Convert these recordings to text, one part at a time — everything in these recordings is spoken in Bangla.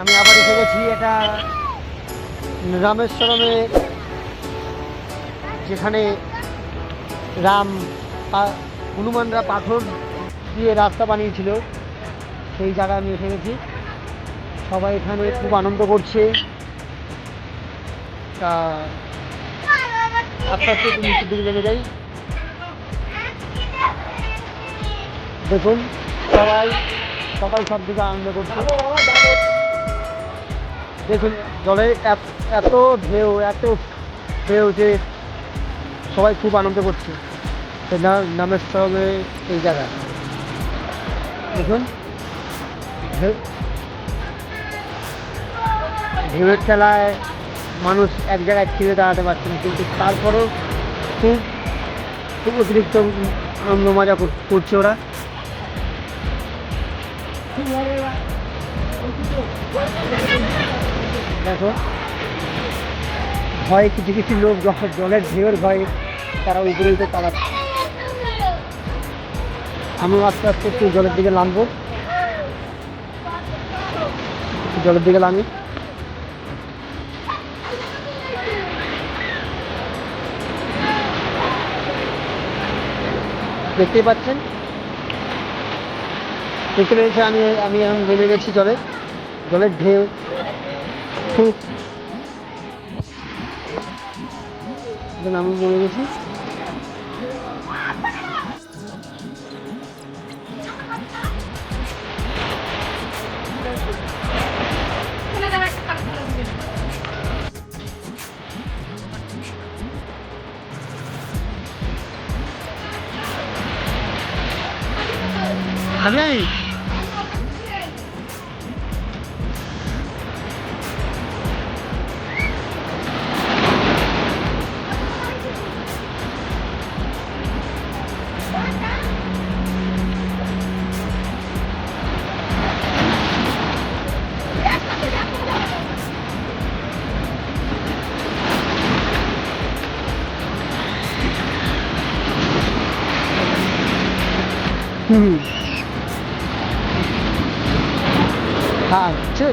আমি আবার এসে গেছি এটা রামেশ্বরমে, যেখানে রাম হনুমানরা পাথর দিয়ে রাস্তা বানিয়েছিল। সেই জায়গায় আমি এসে গেছি। সবাই এখানে খুব আনন্দ করছে। তা আস্তে আস্তে নিচের দিকে নেমে যাই। দেখুন, সবাই সবাই সব দিকে আনন্দ করছে। দেখুন, জলে এত- ঢেউ, এত ঢেউ যে সবাই খুব আনন্দ করছে। নামের সঙ্গে এই জায়গা দেখুন, ঢেউ। ঢেউয়ের খেলায় মানুষ এক জায়গায় ছিঁড়ে দাঁড়াতে পারছে না, কিন্তু তারপরেও খুব খুব অতিরিক্ত আনন্দ মজা কর- করছে ওরা। দেখো। ভয় কিছু কিছু লোক যখন জলের ঢেউয়ের ভয়ে তারা উপরে উঠে পালাচ্ছে। আমিও আস্তে আস্তে একটু জলের দিকে নামবো। জলের দিকে নামি। দেখতেই পাচ্ছেন? দেখতে পেয়েছি আমি আমি এখন নেমে গেছি জলে। জলের ঢেউ। খুব আমি নেমে গেছি। Ừ. hàng trước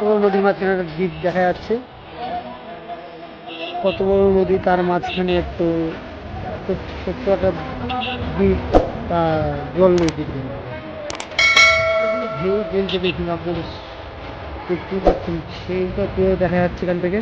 বড় নদীর মাঝখানে একটা দ্বীপ দেখা যাচ্ছে। কত বড় নদী, তার মাঝখানে একটু ছোট্ট একটা দ্বীপ তা জল জন্য ঢেউ ঢেলছে দেখুন আপনাদের দেখতেই পাচ্ছেন, সেইটা দেখা যাচ্ছে এখান থেকে।